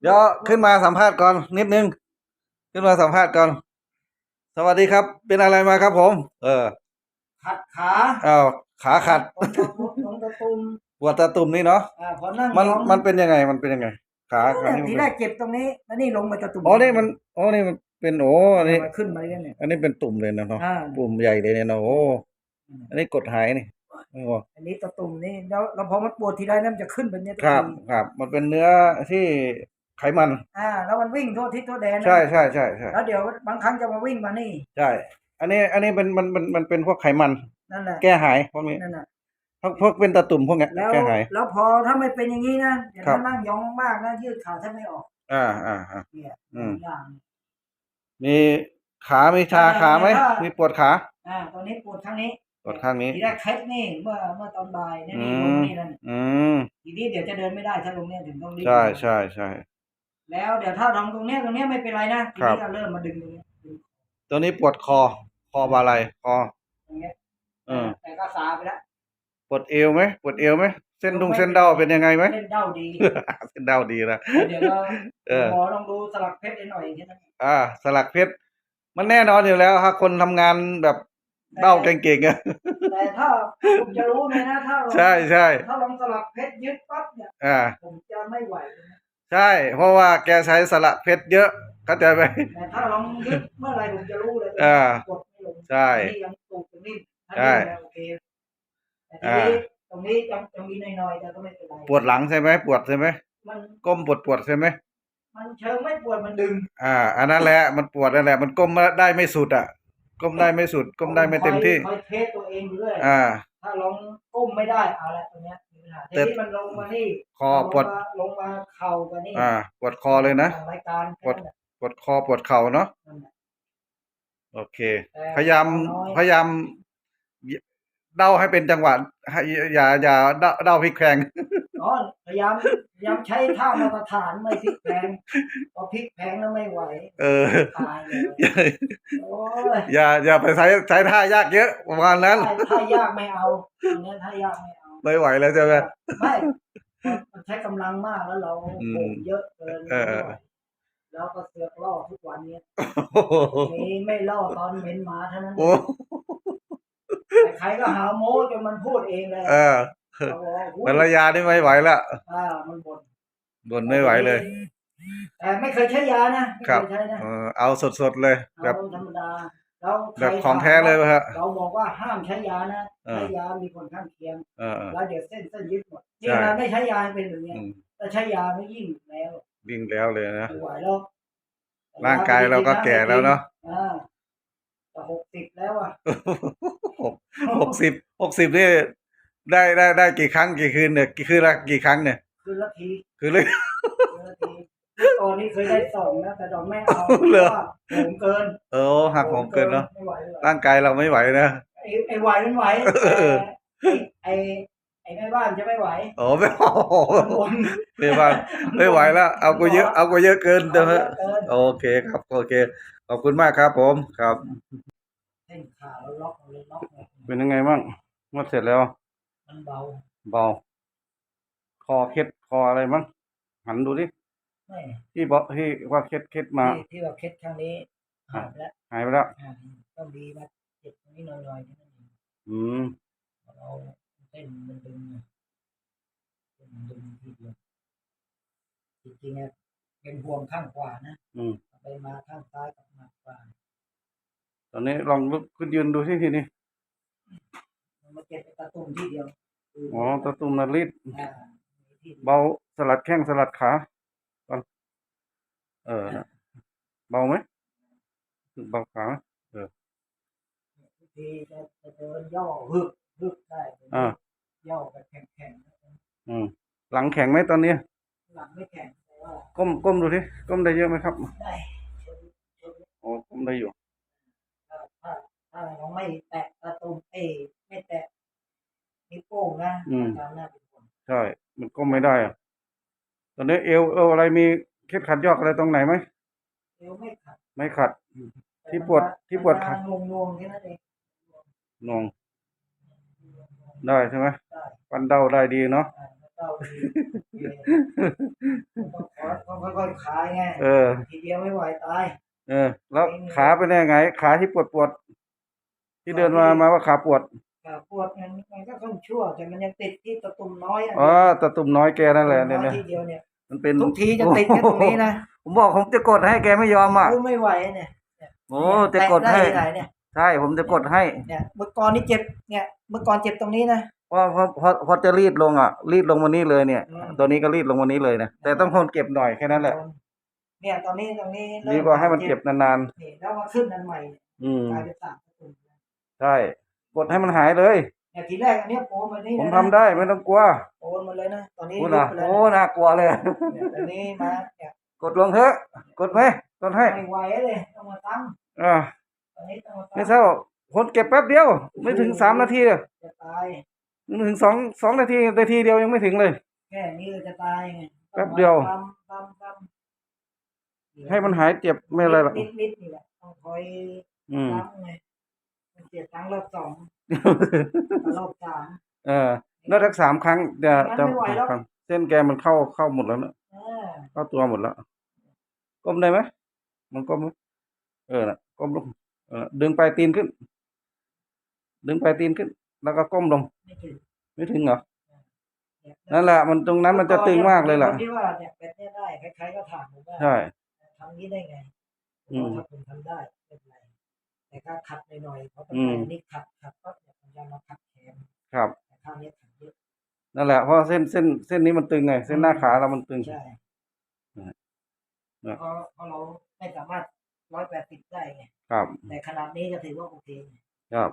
เดี๋ยวขึ้นมาสัมภาษณ์ก่อนนิดนึง ขึ้นมาสัมภาษณ์ก่อน สวัสดีครับ เป็นอะไรมาครับผม เออ ขัดขาอ้าวขาขัดตรงตะตุ่มตรงตะตุ่มปวดตาตุ่มนี่เนาะอ่าพอนั่งมันยองมันเป็นยังไง มันเป็นยังไง ขาขาเนี่ยนี่มันทีเป็นแรกเจ็บตรงนี้ แล้วนี่ลงมาตะตุ่มอ๋อนี่มันอ๋อนี่มันเป็นโอ้อันนี้มาขึ้นมาเรื่อยๆเนี่ย อันนี้เป็นตุ่มเลยนะเนาะอ่า ตุ่มใหญ่เลยเนี่ยเนาะโอ้อันนี้กดหายนี่โอ้อันนี้ตะตุ่มนี่แล้วแล้วพอมันปวดทีไรนั่นมันจะขึ้นเป็นเนี่ยทุกครับทีครับ มันเป็นเนื้อที่ ไขมัน อ่า แล้วมันวิ่งทั่วทิศทั่วแดนนะใช่ใช่ใช่ใช่แล้วเดี๋ยวบางครั้งจะมาวิ่งมานี่ ใช่ อันนี้อันนี้เป็นมันมันมันเป็นพวกไขมัน นั่นแหละแก้หายพวกนี้นั่นน่ะพวกพวกเป็นตาตุ่มพวกเนี้ยแล้วแก้หาย แล้วพอถ้าไม่เป็นอย่างนี้นะเดี๋ยวครับถ้านั่งยองมากนะยืดขาแทบไม่ออก อ่าอ่าอ่าเนี่ยอืมอย่างมีขามีชาขาไหมถ้ามีปวดขา อ่า ตอนนี้ปวดข้างนี้ปวดข้างนี้ทีแรกเคล็ดนี่เมื่อเมื่อตอนบ่ายเนี่ยนี่อืลงมนี่นั่นอืมทีนี้เดี๋ยวจะเดินไม่ได้ถ้าลงเนี่ยถึงต้องรีบใช่ใช่ใช่ แล้วเดี๋ยวถ้าทำตรงเนี้ยตรงเนี้ยไม่เป็นไรนะทีครับนี้ก็เริ่มมาดึงตรงเนี้ยดึงตัวนี้ปวดคอ คอบาไหลคอตรงเนี้ยเออแต่ก็สาไปแล้วปวดเอวไหมปวดเอวไหมเส้นดุงเส้นเดาเป็นยังไงไหมเล่นเด้าดี เส้นเดาดีนะเดี๋ยวเราเออหมอลองดูสลักเพชรให้หน่อยแค่นั้นอ่า สลักเพชรมันแน่นอนอยู่แล้วครับคนทำงานแบบเด้าเก่งๆอะแต่ถ้าผมจะรู้เลยนะถ้าลองใช่ใช่ถ้าลองสลักเพชรยึดปั๊บเนี่ยอ่าผมจะไม่ไหวเลยนะ ใช่ เพราะว่าแกใช้สลักเพชรเยอะเข้าใจไหม แต่ถ้าลองยึดเมื่อไหรผมจะรู้เลยอ่ากดไม่ลงใช่ที่ยังตูดตรงนี้ถ้าใช่นิ่มเนี่ยโอเคแต่ทีนี้ตรงนี้ยังยังมีหน่อยๆแต่ก็ไม่เป็นไรปวดหลังใช่ไหมปวดใช่ไหมมันก้มปวดปวดใช่ไหมมันเชิงไม่ปวดมันดึง อ่า อันนั้นแหละมันปวดนั่นแหละ มันก้มได้ไม่สุดอะ ก้มได้ไม่สุด ก้มได้ไม่เต็มที่คอยเทสตัวเองอยู่เรื่อยอ่า ถ้าลองก้มไม่ได้เอาละตรงเนี้ย มีปัญหาแต่ทีนี้มันลงมานี่คอปวด ลงมาลงมาเข่ากันนี่อ่า ปวดคอเลยนะทางรายการปวด ปวดคอปวดเข่าเนาะนั่นแหละ โอเค แต่พยายามน้อย พยายามเดาให้เป็นจังหวะให้อย่าอย่าเดาเดาพลิกแพลง อ๋อพยายามพยายามใช้ท่ามาตรฐานไม่พลิกแพลงพอพลิกแพลงแล้วไม่ไหวเออ ตายเลยโอ้ยอย่าอย่าไปใช้ใช้ท่ายากเยอะประมาณนั้น ถ้าถ้ายากไม่เอาตรงเนี้ยถ้ายากไม่เอา ไม่ไหวแล้วใช่ไหมไม่มันใช้กำลังมากแล้วเราอืมโหมเยอะเกินเออเออไม่ไหวแล้วก็เสือกล่อทุกวันเนี้ยโอ้โหมีไม่ล่อตอนเหม็นหมาเท่านั้นโอ้แต่ใครก็หาโม้จนมันพูดเองเลยเออเขาบอกว่าอุ๊ยภรรยานี่ไม่ไหวละอ่ามันบ่นบ่นไม่ไหวเลยแต่ไม่เคยใช้ยานะไม่ครัเคบยใช้นะเออเอาสดๆเลยแบเอาบธรรมดา แล้วใครแบบของแท้เลยถามวะฮะเราบอกว่าห้ามใช้ยานะเออใช้ยามีผลข้างเคียงเออเออแล้วเดี๋ยวเส้นเส้นยึดหมดใช่นี่นะไม่ใช้ยาเป็นแบบเนี้ยอืมแต่ใช้ยาไม่ยิ่งแล้ววิ่งแล้วเลยนะไม่ไหวแล้วร่างกายเราก็แก่แล้วเนาะอ่าแต่หกสิบแล้วอะหกหกสิบหกสิบนี่ได้ได้ได้กี่ครั้งกี่คืนเนี่ยกี่คืนละกี่ครั้งเนี่ยคือละทีคือเลยคือละที ตอนนี้เคยได้สองนะแต่ดอกไม่เอาเหรอพาะว่าผมเกินเออหักหอมเกินเนาะไม่ไหวไม่ไหวร่างกายเราไม่ไหวนะ ไอ้ไอ้ไหวมันไหวเออแต่ไอ้ไอ้ไอ้แม่บ้านจะไม่ไหวโอ้ไม่โอ้โหมันบ่นไม่ไหวไม่ไหวแล้ว เอากูเยอะ เอากูเยอะเกินเถอะเอาเยอะเกินโอเคครับ โอเค ขอบคุณมากครับผม ครับ เส้นขาแล้วล็อกเลยล็อกเลยเป็นยังไงบ้างนวดเสร็จแล้ว มันเบา เบา คอเคล็ดคออะไรมั้งหันดูดิ ไม่ที่บอกที่ว่าเคล็ดเคล็ดมาที่ที่ว่าเคล็ดครั้งนี้หายไปแล้วหายไปแล้วอ่าต้องดีมาเจ็บตรงนี้หน่อยๆที่นั่นเองอืมเราเส้นมันดึงไงเส้นมันดึงทีเดียวจริงๆเนี่ยเป็นห่วงข้างขวานะอืมไปมาข้างซ้ายกับมาขวาตอนนี้ลองลุกขึ้นยืนดูที่ทีนี้มันมาเจ็บตะตุ่มที่เดียวอ๋อตะตุ่มนาริดอ่ามีที่เดียวเบาสลัดแข้งสลัดขาก่อน เออนะเบาไหมรู้สึกเบาขาไหมที่จะจะเดินย่อฮึกฮึกได้อ่าย่อแบบแข็งๆอืมหลังแข็งไหมตอนนี้หลังไม่แข็งแต่ว่าก้มก้มดูที่ก้มได้เยอะไหมครับได้ชนชนโอ้ก้มได้อยู่ถ้าถ้าถ้าเราไม่แตะตะตุ่มเอยไม่แตะนิ้วโป้งนะอาการน่าเป็นห่วงใช่ มันก้มไม่ได้อะตอนนี้เอวเอวอะไรมี เคล็ดขัดยอกอะไรตรงไหนไหมเอวไม่ขัดไม่ขัดแต่ที่มันปวดจะที่ปวดมันขาจะงงๆแค่นั้นเองนองได้ใช่ไหมได้ฟันเดาได้ดีเนาะอ่าแล้วก็ดีดีต้องขอต้องขอค่อยๆคลายไงเออ ทีเดียวไม่ไหวตายเออ แล้วขาเป็นยังไง ขาที่ปวดปวดๆที่เดินมามาว่าขาปวดแต่ปวดมันมันก็ค่อนชั่วแต่มันยังติดที่ตะตุ่มน้อยะอ๋อตะตุ่มน้อยแกนั่นแหละเนี่ยตะตุ่มนะอยทีเดียวเนี่ย มันเป็นทุกทีจะติดแค่ตรงนี้นะผมบอกผมจะกดให้แกไม่ยอมอะโอ้ไม่ไหวเนี่ยโอ้จะกดให้แตะไที่ไหนเนี่ยใช่ผมจะกดให้เนี่ยเมื่อก่อนนี่เจ็บเนี่ยเมื่อก่อนเจ็บตรงนี้นะพอพอพอพอจะรีดลงอะ รีดลงมานี่เลยเนี่ยอืมตัวนี้ก็รีดลงมานี้เลยนะแต่ต้องทนเก็บหน่อยแค่นั้นแหละ เนี่ยตอนนี้ตรงนี้เริ่ดีกว่าให้มันเก็บนานนี่แล้วมาขึ้นอันใหม่เนี่ยๆอืมกลายเป็นสามตะตุ่มใช่กดให้มันหายเลย เนี่ยทีแรกอันเนี้ยโปนมานี่ผมเลยทำนะได้ไม่ต้องกลัวโอนมาเลยนะตอนนี้พูดยุนะบไปแล้วโอ้น่ากลัวเลย เนี่ยตอนนี้มาเนี่ยกดลงเถอะ กดไหมกดให้ไม่ไหวเลยต้องมาตั้งอ่าตอนนี้ต้องมาตั้ไม่งเท่าคนเก็บแป๊บเดียว ไม่ถึงสามนาทีเลยจะตายไม่ถึงสองสองนาทีนาทีเดียวยังไม่ถึงเลย แค่นี้ก็จะตายไงแป๊บเดียวตำตำตำให้มันหายเจ็บไม่อะไรหรอกนิดนิดๆนี่แหละต้องคอยอืมตั้งไงมัน เจ็บตั้งรอบสองรอบสามเออแล้วทักสามครั้งจะงั้นจะไม่ไหวแล้วครั้งเส้นแกมันเข้าเข้าหมดแล้วนะเออเข้าตัวหมดแล้ว ก้มได้ไหมมันก้มไหมเออนะก้มลงเออดึงปลายตีนขึ้น ดึงปลายตีนขึ้น แล้วก็ก้มลง ไม่ถึงไม่ถึงเหรอเนี่ยนั่นแหละมันตรงนั้นมันจะตึงมากเลยล่ะคนที่ว่าเนี่ยแบบเนี้ยได้ใครๆก็ถามผมว่าใช่ทำนี้ได้ไงอืมถ้าผมทำได้ไม่เป็นไร แต่ก็ขัดหน่อยๆเพราะตรงอืมนี้ขัดขัดก็เนี่ยผมจะมาขัดแขนครับแต่ข้างนี้ขัดเยอะนั่นแหละเพราะเส้นเส้นเส้นนี้มันตึงไง เส้นหน้าขาเรามันตึงใช่นะเพราะเพราะเราไม่สามารถร้อยแปดสิบได้ไงครับ แต่ขนาดนี้ก็ถือว่าโอเคไงครับ